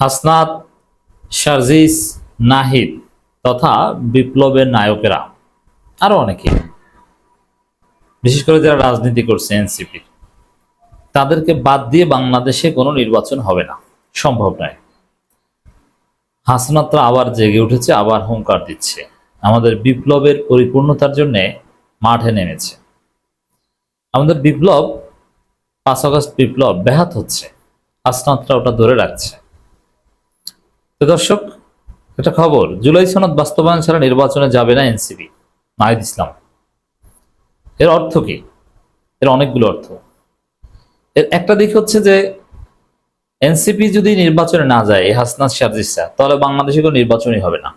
হাসনাত, শারজিস, নাহিদ তথা বিপ্লবের নায়কেরা। আরও অনেকে। বিশেষ করে যারা রাজনীতি করছে এনসিপি। তাদেরকে বাদ দিয়ে বাংলাদেশে কোনো নির্বাচন হবে না। সম্ভব নয়। হাসনাতরা আবার জেগে উঠেছে, আবার হুঙ্কার দিচ্ছে। আমাদের বিপ্লবের পরিপূর্ণতার জন্য মাঠে নেমেছে। আমাদের বিপ্লব, পাঁচ আগস্ট বিপ্লব ব্যাহত হচ্ছে। হাসনাতরা ওটা ধরে রাখছে। দর্শক, একটা খবর, জুলাই সনদ বাস্তবায়ন ছাড়া নির্বাচনে যাবে না এনসিপি, নাহিদ ইসলাম। এর অর্থ কি? এর অনেকগুলো অর্থ। এর একটা দিক হচ্ছে যে, এনসিপি যদি নির্বাচনে না যায় হাসনাত সার্জিসা তাহলে বাংলাদেশে কোনো নির্বাচনই হবে না।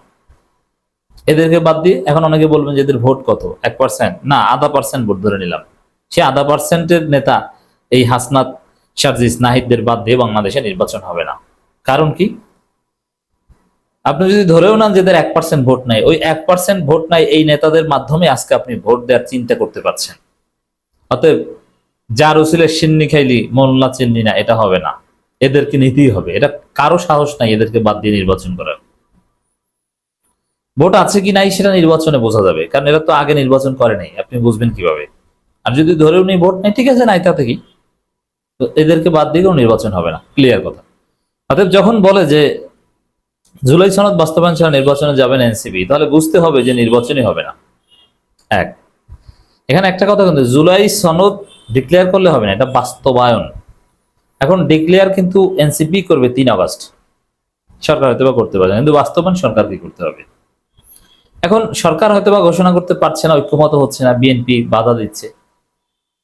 এদেরকে বাদ দিয়ে, এখন অনেকে বলবেন যে এদের ভোট কত? এক পার্সেন্ট? না, আধা পার্সেন্ট ভোট ধরে নিলাম। সে আধা পার্সেন্টের নেতা এই হাসনাত সার্জিস নাহিদদের বাদ দিয়ে বাংলাদেশে নির্বাচন হবে না। কারণ কি? আপনি যদি ধরেও নেন যে এক পার্সেন্ট ভোট নাই, ওই এক পার্সেন্ট ভোট নাই এই নেতাদের মাধ্যমে আজকে আপনি ভোট দেওয়ার চিন্তা করতে পারছেন। অতএব যার ওসিলে সিন্নি খাইলি, মোল্লা চিন্নি না, এটা হবে না। এদেরকে নিতেই হবে। এটা কারও সাহস নাই এদেরকে বাদ দিয়ে নির্বাচন করার। ভোট আছে কি নাই সেটা নির্বাচনে বোঝা যাবে, কারণ এরা তো আগে নির্বাচন করে নাই, আপনি বুঝবেন কীভাবে। আর যদি ধরেও নেই ভোট নেই, ঠিক আছে, নাই তাতে কি? এদেরকে বাদ দিয়েও নির্বাচন হবে না ক্লিয়ার কথা। অতএব যখন বলে যে জুলাই সনদ বাস্তবায়ন ছাড়া নির্বাচনে যাবেন এনসিপি। তাহলে বুঝতে হবে যে নির্বাচনই হবে না। এক। এখানে একটা কথা কিন্তু জুলাই সনদ ডিক্লেয়ার করলে হবে না এটা বাস্তবায়ন। এখন ডিক্লেয়ার কিন্তু এনসিপি করবে তিন আগস্ট। সরকার হয়তো বা করতে পারে না, কিন্তু বাস্তবায়ন সরকারকে করতে হবে? এখন সরকার হয়তো বা ঘোষণা করতে পারছে না ঐক্যমত হচ্ছে না বিএনপি বাধা দিচ্ছে।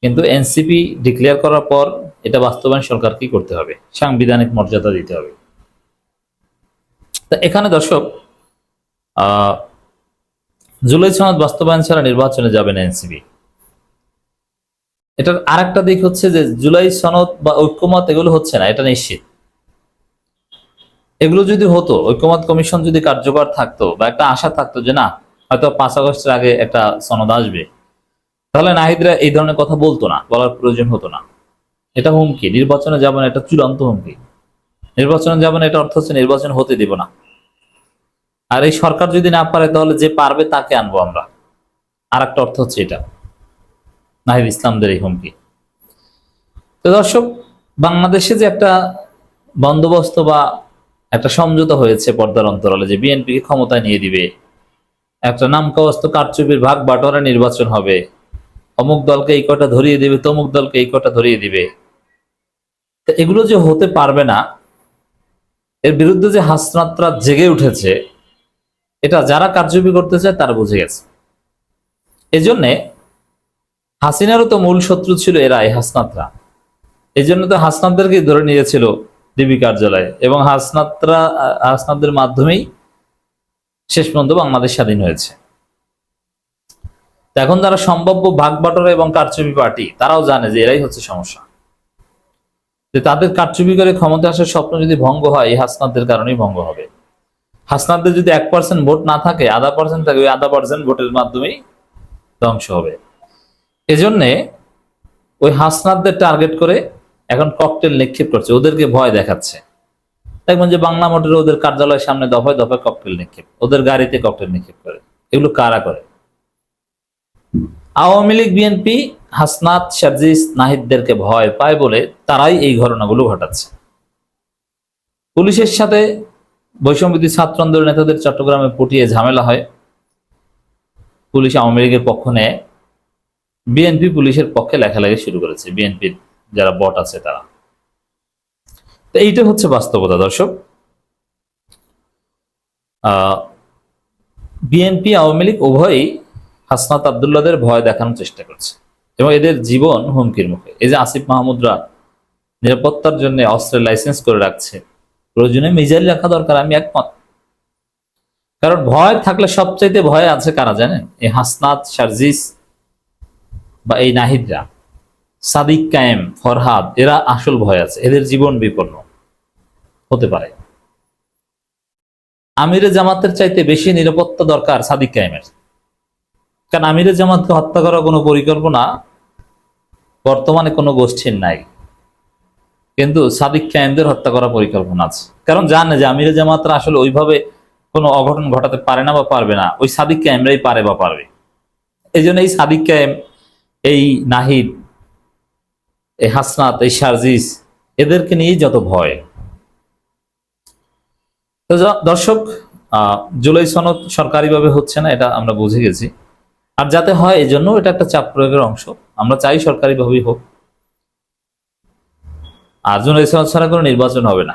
কিন্তু এনসিপি ডিক্লেয়ার করার পর এটা বাস্তবায়ন সরকারকেই করতে হবে? সাংবিধানিক মর্যাদা দিতে হবে। তা এখানে দর্শক জুলাই সনদ বাস্তবায়ন ছাড়া নির্বাচনে যাবে না এনসিপি। এটার আর একটা দিক হচ্ছে যে জুলাই সনদ বা ঐক্যমত এগুলো হচ্ছে না, এটা নিশ্চিত। এগুলো যদি হতো, ঐক্যমত কমিশন যদি কার্যকর থাকতো বা একটা আশা থাকতো যে না, হয়তো পাঁচ আগস্টের আগে একটা সনদ আসবে, তাহলে নাহিদরা এই ধরনের কথা বলতো না, বলার প্রয়োজন হতো না। এটা হুমকি, নির্বাচনে যাবেন এটা চূড়ান্ত হুমকি। নির্বাচনে যাবেন এটা অর্থ হচ্ছে নির্বাচন হতে দিব না। আর এই সরকার যদি না পারে, তাহলে যে পারবে তাকে আনব আমরা। আর একটা অর্থ হচ্ছে এটা। নাহিদ ইসলামদের এই হুমকি। তো দর্শক, বাংলাদেশে যে একটা বন্দোবস্ত বা একটা সমঝোতা হয়েছে পর্দার অন্তরালে যে বিএনপিকে ক্ষমতায় নিয়ে দিবে, একটা নামকাওয়াস্ত কারচুপির ভাগ বাটোয়ারা নির্বাচন হবে, অমুক দলকে এই কটা ধরিয়ে দিবে, তমুক দলকে এই কটা ধরিয়ে দিবে, তো এগুলো যে হতে পারবে না, এর বিরুদ্ধে যে হাসনাতরা জেগে উঠেছে এটা যারা কারচুপি করতে চায় তারা বুঝে গেছে। এজন্যে হাসিনারও তো মূল শত্রু ছিল এরা এই হাসনাতরা। এই জন্য তো হাসনাতদেরকে ধরে নিয়েছিল ডিবি কার্যালয়ে এবং হাসনাতরা, হাসনাতদের মাধ্যমেই শেষ পর্যন্ত বাংলাদেশ স্বাধীন হয়েছে। এখন যারা সম্ভাব্য ভাগ বাটোয়ারা এবং কারচুপি পার্টি, তারাও জানে যে এরাই হচ্ছে সমস্যা। যে তাদের কারচুপি করে ক্ষমতা আসার স্বপ্ন যদি ভঙ্গ হয়, এই হাসনাতদের কারণেই ভঙ্গ হবে। হাসনাতদের যদি এক পার্সেন্ট ভোট না থাকে, আধা পার্সেন্ট থাকে, ওই আধা পার্সেন্ট ভোটের মাধ্যমেই ধ্বংস হবে। এজন্যে ওই হাসনাতদের টার্গেট করে এখন ককটেল নিক্ষেপ করছে, ওদেরকে ভয় দেখাচ্ছে। দেখবেন যে বাংলা মোটরে ওদের কার্যালয়ের সামনে দফায় দফায় ককটেল নিক্ষেপ, ওদের গাড়িতে ককটেল নিক্ষেপ করে। এগুলো কারা করে? আওয়ামী লীগ বিএনপি হাসনাত শারজিস নাহিদদেরকে ভয় পায় বলে তারাই এই ঘটনাগুলো ঘটাচ্ছে। পুলিশের সাথে বৈষম্যবিধি ছাত্র আন্দোলন নেতাদের চট্টগ্রামে পটিয়ে ঝামেলা হয়। পুলিশ আওয়ামী লীগের পক্ষ নেয় বিএনপি পুলিশের পক্ষে লেখালেখি শুরু করেছে। বিএনপির যারা বট আছে তারা। তো এইটা হচ্ছে বাস্তবতা, দর্শক। বিএনপি আওয়ামী লীগ উভয়ই হাসনাত আবদুল্লাদের ভয় দেখানোর চেষ্টা করছে এবং এদের জীবন হুমকির মুখে। এই যে আসিফ মাহমুদরা নিরাপত্তার জন্য অস্ত্রের লাইসেন্স করে রাখছে প্রয়োজনে মিজাইল রাখা দরকার, আমি একমত। কারণ ভয় থাকলে সবচাইতে ভয় আছে কারা জানেন? এই হাসনাত, শারজিস বা এই নাহিদরা। সাদিক কায়েম, ফরহাদ, এরা আসল ভয় আছে। এদের জীবন বিপন্ন হতে পারে। আমিরে জামাতের চাইতে বেশি নিরাপত্তা দরকার সাদিক কায়েমের। কারণ আমিরে জামাতকে হত্যা করার কোনো পরিকল্পনা বর্তমানে কোনো গোষ্ঠীর নাই। কিন্তু সাদিক কায়েমদের হত্যা করার পরিকল্পনা আছে। কারণ জানে যে আমিরে জামাতরা আসলে ওইভাবে কোনো অঘটন ঘটাতে পারে না বা পারবে না। ওই সাদিক কায়েমরাই পারে বা পারবে। এই জন্য এই সাদিক কায়েম, এই নাহিদ, এই হাসনাত, এই সার্জিস, এদেরকে নিয়েই যত ভয়। তো দর্শক জুলাই সনদ সরকারিভাবে হচ্ছে না, এটা আমরা বুঝে গেছি। আর যাতে হয় এই জন্য এটা একটা চাপ প্রয়োগের অংশ। আমরা চাই সরকারিভাবেই হোক। আর জুলাই ছাড়া কোনো নির্বাচন হবে না।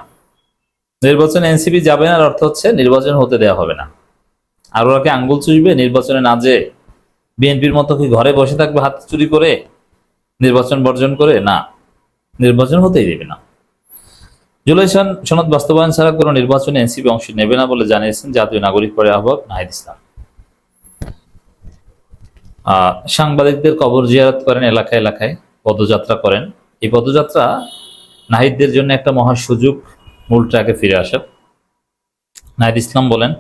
নির্বাচন এনসিপি যাবে না অর্থ হচ্ছে নির্বাচন হতে দেওয়া হবে না। আর ওরা কি আঙ্গুল চুষবে? নির্বাচনে না যে বিএনপির মতো কি ঘরে বসে থাকবে, হাত চুরি করে নির্বাচন বর্জন করে? না, নির্বাচন হতেই দেবে না। জুলাইশন সনদ বাস্তবায়ন ছাড়া কোনো নির্বাচনে এনসিপি অংশ নেবে না বলে জানিয়েছেন জাতীয় নাগরিক পরে আহ্বায়ক নাহিদ ইসলাম। সাংবাদিকদের কবর জিয়ারত করেন এলাকায় এলাকায়, পদযাত্রা করেন। এই পদযাত্রা নাহিদদের জন্য একটা মহা সুযোগ মূল ট্র্যাকে ফিরে আসার নাহিদ ইসলাম বলেন,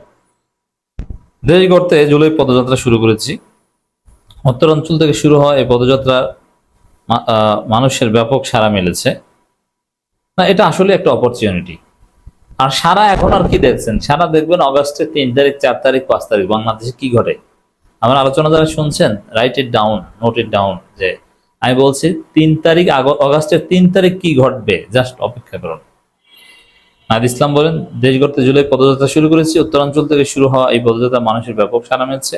দেশ গড়তে জুলাই পদযাত্রা শুরু করেছি। উত্তরাঞ্চল থেকে শুরু হওয়া এই পদযাত্রা মানুষের ব্যাপক সাড়া মিলেছে। না, এটা আসলে একটা অপরচুনিটি আর সারা এখন আর কি দেখছেন? সারা দেখবেন অগাস্টের তিন তারিখ, চার তারিখ, পাঁচ তারিখ। বাংলাদেশে কি ঘটে? আমার আলোচনা যারা শুনছেন write it down note it down যে আমি বলছি, তিন তারিখ অগাস্টের তিন তারিখ কি ঘটবে? জাস্ট অপেক্ষা করুন। নাদ ইসলাম বলেন, দেশ গড়তে জুলাই পদযাত্রা শুরু করেছি। উত্তরাঞ্চল থেকে শুরু হওয়া এই পদযাত্রা মানুষের ব্যাপক সাড়া মিলছে।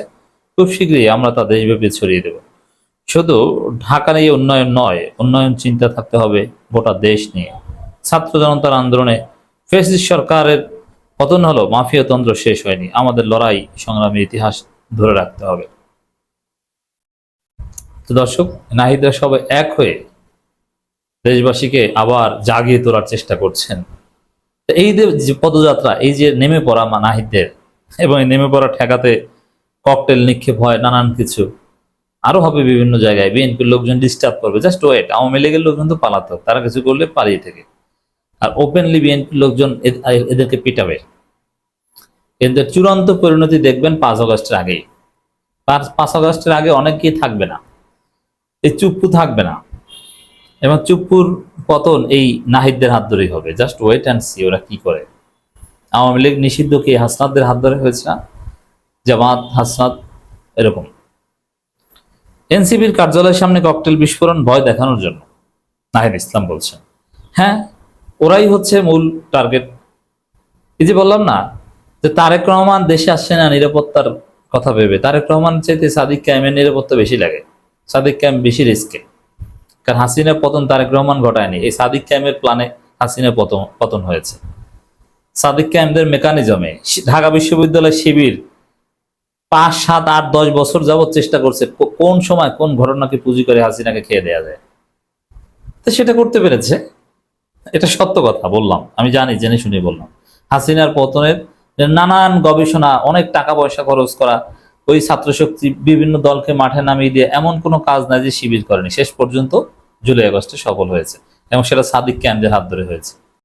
খুব শীঘ্রই আমরা তা দেশব্যাপী ছড়িয়ে দেব। শুধু ঢাকা নিয়ে উন্নয়ন নয়, উন্নয়ন চিন্তা থাকতে হবে গোটা দেশ নিয়ে। ছাত্র জনতার আন্দোলনে ফেসিস সরকারের পতন হলো, মাফিয়াতন্ত্র শেষ হয়নি। আমাদের লড়াই, সংগ্রামের ইতিহাস ধরে রাখতে হবে। তো দর্শক, নাহিদরা সবাই এক হয়ে দেশবাসীকে আবার জাগিয়ে তোলার চেষ্টা করছেন। এই যে পদযাত্রা, এই যে নেমে পড়া মা নাহিদদের এবং এই নেমে পড়া ঠেকাতে ককটেল, নিক্ষেপ হয়, নানান কিছু, আরও হবে বিভিন্ন জায়গায়। বিএনপির লোকজন ডিস্টার্ব করবে। জাস্ট ওয়েট আওয়ামী লীগের লোকজন তো পালাতো, তারা কিছু করলে পালিয়ে থেকে। আর ওপেনলি বিএনপির লোকজন এদেরকে পিটাবে। এদের চূড়ান্ত পরিণতি দেখবেন পাঁচ আগস্টের আগেই। পাঁচ আগস্টের আগে অনেকেই থাকবে না। এই চুপ্পু থাকবে না। এবং চুপ্পুর পতন এই নাহিদদের হাত ধরেই হবে। জাস্ট ওয়েট অ্যান্ড সি ওরা কি করে। আওয়ামী লীগ নিষিদ্ধ কি হাসনাতদের হাত ধরে হয়েছে না? জামাত, হাসনাত এরকম। এনসিপির কার্যালয়ের সামনে ককটেল বিস্ফোরণ ভয় দেখানোর জন্য নাহিদ ইসলাম বলছেন। হ্যাঁ ওরাই হচ্ছে মূল টার্গেট এই যে বললাম না, যে তারেক রহমান দেশে আসছে না নিরাপত্তার কথা ভেবে। তারেক রহমান চাইতে সাদিক ক্যামের নিরাপত্তা বেশি লাগে। সাদিক ক্যাম্প বেশি রিস্কে কারণ হাসিনা পতন তারেক রহমান ঘটায়নি। এই সাদিক ক্যাম্পের প্ল্যানে হাসিনা পতন পতন হয়েছে। সাদিক ক্যাম্পদের মেকানিজমে ঢাকা বিশ্ববিদ্যালয় শিবির পাঁচ, সাত, আট, দশ বছর যাবৎ চেষ্টা করছে কোন সময় কোন ঘটনাকে পুঁজি করে হাসিনাকে খেয়ে দেয়া যায়। তো সেটা করতে পেরেছে। এটা সত্য কথা, বললাম। আমি জানি, জেনে শুনে বললাম। হাসিনার পতনের নানান গবেষণা, অনেক টাকা পয়সা খরচ করা ওই ছাত্র শক্তি বিভিন্ন দলকে মাঠে নামিয়ে দিয়ে এমন কোনো কাজ নাই যে শিবির করেনি। শেষ পর্যন্ত জুলাই আগস্টে সফল হয়েছে এবং সেটা সাদিক ক্যাম্পের হাত ধরে হয়েছে।